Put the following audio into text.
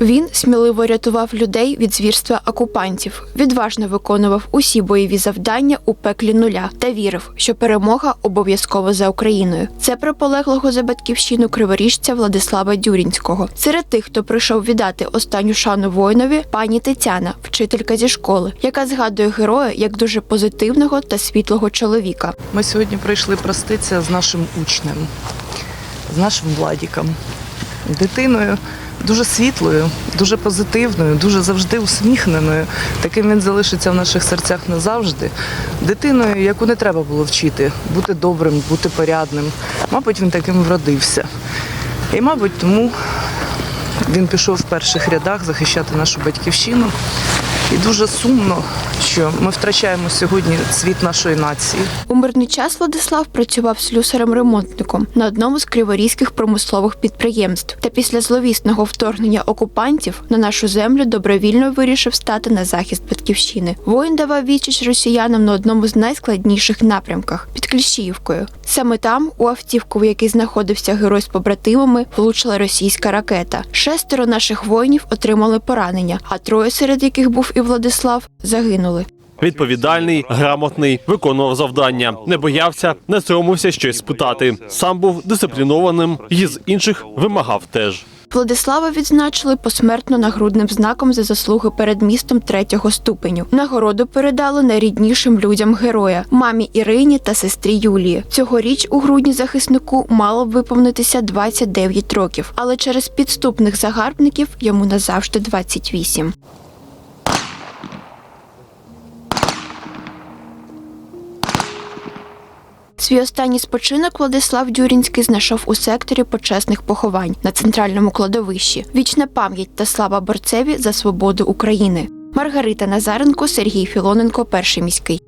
Він сміливо рятував людей від звірства окупантів, відважно виконував усі бойові завдання у пеклі нуля та вірив, що перемога обов'язково за Україною. Це про полеглого за батьківщину криворіжця Владислава Дюрінського. Серед тих, хто прийшов віддати останню шану воїнові, пані Тетяна, вчителька зі школи, яка згадує героя як дуже позитивного та світлого чоловіка. Ми сьогодні прийшли проститися з нашим учнем, з нашим Владіком, дитиною дуже світлою, дуже позитивною, дуже завжди усміхненою. Таким він залишиться в наших серцях назавжди. Дитиною, яку не треба було вчити, бути добрим, бути порядним. Мабуть, він таким вродився. І, мабуть, тому він пішов в перших рядах захищати нашу батьківщину. І дуже сумно, що ми втрачаємо сьогодні світ нашої нації. У мирний час Владислав працював слюсарем-ремонтником на одному з криворізьких промислових підприємств. Та після зловісного вторгнення окупантів на нашу землю добровільно вирішив стати на захист батьківщини. Воїн давав відчіч росіянам на одному з найскладніших напрямках під Кліщіївкою. Саме там, у автівку, в якій знаходився герой з побратимами, влучила російська ракета. Шестеро наших воїнів отримали поранення, а троє, серед яких був і Владислав, загинули. Відповідальний, грамотний, виконував завдання, не боявся, не соромився щось спитати. Сам був дисциплінованим і з інших вимагав теж. Владислава відзначили посмертно нагрудним знаком за заслуги перед містом третього ступеню. Нагороду передали найріднішим людям героя мамі Ірині та сестрі Юлії. Цьогоріч у грудні захиснику мало б виповнитися 29 років, але через підступних загарбників йому назавжди 28. Свій останній спочинок Владислав Дюрінський знайшов у секторі почесних поховань на центральному кладовищі. Вічна пам'ять та слава борцеві за свободу України. Маргарита Назаренко, Сергій Філоненко, перший міський.